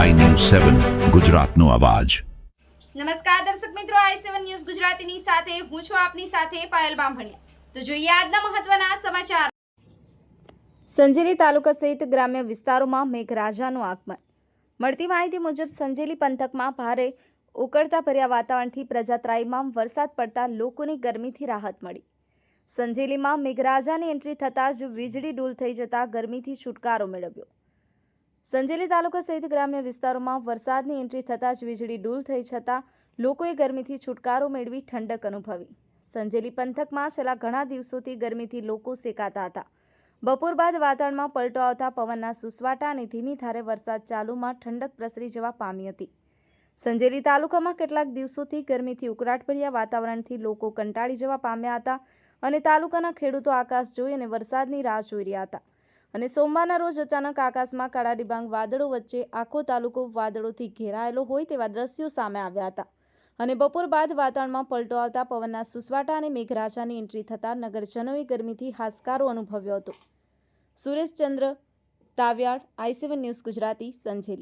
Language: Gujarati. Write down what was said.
સેવન, ગુજરાતનો અવાજ. નમસ્કાર દર્શક મિત્રો, આઈ સેવન ન્યૂઝ ગુજરાતીની સાથે હું છું આપની સાથે પાયલ બામભણિયા. તો જોઈએ આજના મહત્વના સમાચાર. સંજેલી તાલુકા સહિત ગ્રામ્ય વિસ્તારોમાં મેઘરાજાનું આગમન. મળતી માહિતી મુજબ સંજેલી પંથકમાં ભારે ઉકળતા ભર્યા વાતાવરણથી પ્રજાત્રાઈમાં વરસાદ પડતા લોકોને ગરમીથી રાહત મળી. સંજેલીમાં મેઘરાજાની એન્ટ્રી થતાં જ વીજળી ડૂલ થઈ જતા ગરમીથી છુટકારો મેળવ્યો. સંજેલી તાલુકા સહિત ગ્રામ્ય વિસ્તારોમાં વરસાદની એન્ટ્રી થતાં જ વીજળી ડૂલ થઈ છતાં લોકોએ ગરમીથી છુટકારો મેળવી ઠંડક અનુભવી. સંજેલી પંથકમાં છેલ્લા ઘણા દિવસોથી ગરમીથી લોકો સેકાતા હતા. બપોર બાદ વાતાવરણમાં પલટો આવતા પવનના સુસવાટા અને ધીમી ધારે વરસાદ ચાલુમાં ઠંડક પ્રસરી જવા પામી હતી. સંજેલી તાલુકામાં કેટલાક દિવસોથી ગરમીથી ઉકળાટભર્યા વાતાવરણથી લોકો કંટાળી જવા પામ્યા હતા અને તાલુકાના ખેડૂતો આકાશ જોઈ અને વરસાદની રાહ જોઈ રહ્યા હતા. અને સોમવારના રોજ અચાનક આકાશમાં કાળા ડિબાંગ વાદળો વચ્ચે આખો તાલુકો વાદળોથી ઘેરાયેલો હોય તેવા દ્રશ્યો સામે આવ્યા હતા. અને બપોર બાદ વાતાવરણમાં પલટો આવતા પવનના સુસવાટા અને મેઘરાજાની એન્ટ્રી થતાં નગરજનોએ ગરમીથી હાશકારો અનુભવ્યો હતો. Sureshchandra Tavyad I seven news Gujarati, Sanjeli.